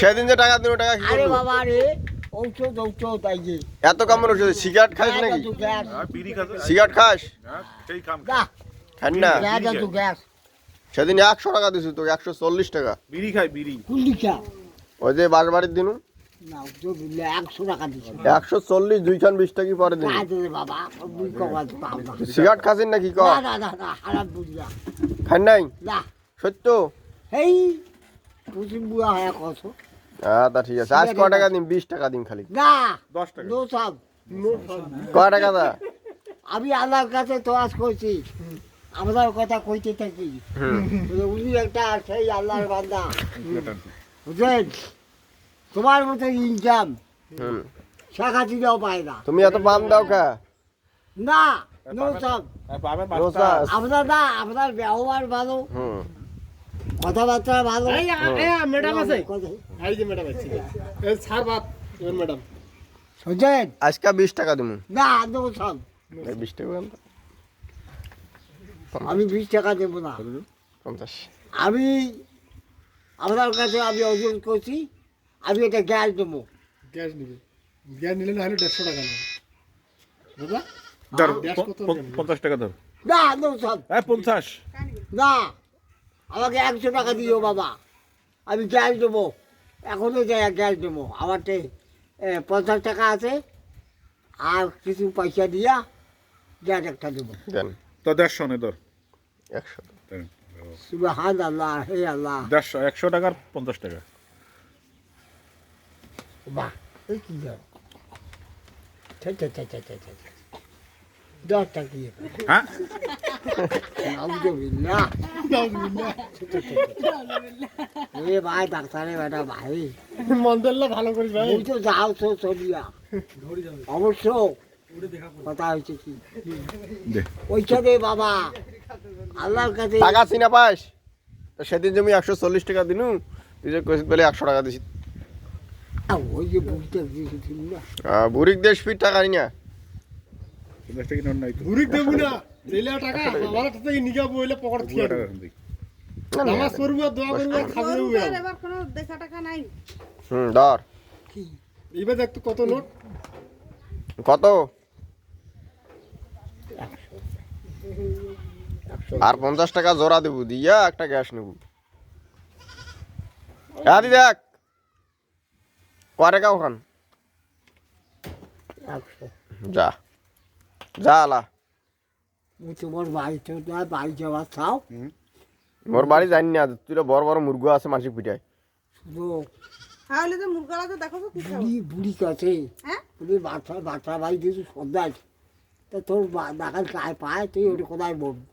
সেদিন যে টাকা টাকা কি আরে বাবা রে ঔষধ ঔষধ তাই যে। এত কেমন ওষুধ সিগারেট খাস নাকি? তো গ্যাস। বিড়ি খাতে সিগারেট খাস? হ্যাঁ, সেই কাম যা খান না। গ্যাস তো গ্যাস। সেদিন একশো টাকা দিছি তোকে একশো চল্লিশ টাকা। বিড়ি খায় বিড়ি। কুলিকা ওই যে বাস বাড়ির দিন? না তো বুঝলে একশো টাকা দিচ্ছে একশো চল্লিশ দুইখান বিশ টাকা পরে দিন কাজ রে বাবা বুঝ কবা পাও না সিগারেট খাসিন নাকি? ক? না না না না হারাম বুঝলা খান নাই? না। সত্য? এই হয়ে কত হ্যাঁ ঠিক আছে আজ ক টাকা দিন বিশ টাকা দিন খালি না দশ টাকা নো সব ক টাকা দা আমি আল্লাহর কাছে তো আজ করছি আমাদের কথা কইতে থাকি উনি একটা সেই আল্লাহর বান্দা বুঝলেন তোমার মতো ইনকাম শাখা দিলেও পায় না তুমি এত পান দাও কা না সব হ্যাঁ, আপনার না আপনার ব্যবহার ভালো কথাবার্তা ভালো। ম্যাডাম আছে। এই যে ম্যাডাম আছে। এই স্যার বাদ এবার ম্যাডাম বুঝলেন আজকে বিশ টাকা দিমু না নো সব এই বিশ টাকা। আমি বিশ টাকা দেবো না। পঞ্চাশ। আমি আপনার কাছে আমি ওজন করছি। আমি এটা গ্যাস দেবো। গ্যাস নিবে। গ্যাস নিলে না হলে দেড়শো টাকা নেবে? পঞ্চাশ টাকা ধর। না নো সব হ্যাঁ পঞ্চাশ। না। আমাকে একশো টাকা দিও বাবা। আমি গ্যাস দেবো। এখনও যাই গ্যাস দেবো। আমারতে পঞ্চাশ টাকা আছে। আর কিছু পয়সা দিয়া গ্যাস একটা দেবো। দেন। তো দেড়শো নে ধর। একশো। সুবাহান আল্লাহ হে আল্লাহ। দেড়শো একশো টাকার পঞ্চাশ টাকা। বাহ এই কি। দশ টাকা দিয়ে হ্যাঁ? এ ভাই ডাক্তারে বেটা ভাই। ভালো করিস ভাই। তুই তো যাও তো চলিয়া অবশ্য কথা হয়েছে কি? দে। পয়সা দে বাবা। আল্লাহর কাছে টাকা চিনা পাস? সেদিন আমি একশো চল্লিশ টাকা দিনু তুই যে কইছিস বলে একশো টাকা দিছি। আ, ওই যে না। বুড়িক দেশ ফিট টাকা নি না। পঞ্চাশ নাই তো ঘুরিক দেবো না। দিলে টাকা আমার থেকে নিগা বইলে পকেট থেকে নামাজ পড়ব আর দোয়া করব খাব এবার কোনো দেখা টাকা নাই। হুম ধর। এবার দেখ কত নোট। কত? আর পঞ্চাশ টাকা জোড়া দেবো দিয়া একটা গ্যাস নেব। হ্যাঁ দি দেখ। ক টাকা ওখান? যা। যা আলা। তোমার বাড়িতে না বাড়ি যাওয়ার চাও? মোর বাড়ি জানি না তুই বড় বড় মুরগো আছে মাসিক পিঠায়। শুধু তাহলে তো মুরগালা তো দেখো তো বুড়ি বুড়ি কাছে। হ্যাঁ? বুড়ি বাচ্চা বাচ্চা ভাই দিয়েছি তা তোর ডাকাল গায়ে পায় তুই ওটা কোথায় বলবি